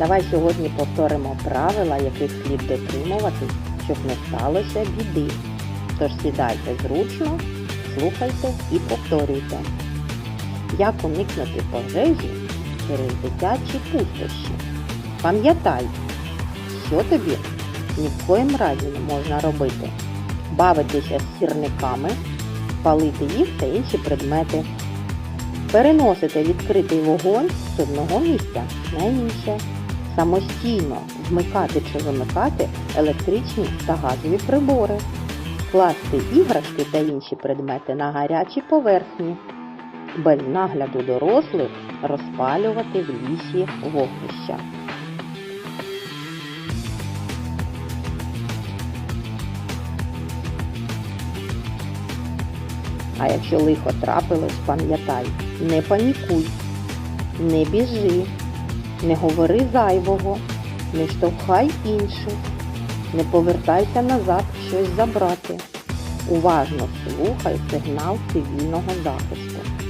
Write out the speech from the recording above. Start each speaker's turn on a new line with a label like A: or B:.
A: Давай сьогодні повторимо правила, яких слід дотримуватись, щоб не сталося біди. Тож сідайте зручно, слухайте і повторюйте. Як уникнути пожежі через дитячі пустощі? Пам'ятай, що тобі ні в коїм разі не можна робити. Бавитися з сірниками, палити їх та інші предмети. Переносити відкритий вогонь з одного місця на інше. Самостійно вмикати чи вимикати електричні та газові прибори. Класти іграшки та інші предмети на гарячі поверхні. Без нагляду дорослих розпалювати в лісі вогнища. А якщо лихо трапилось, пам'ятай, не панікуй, не біжи, не говори зайвого, не штовхай інших, не повертайся назад щось забрати. Уважно слухай сигнал цивільного захисту.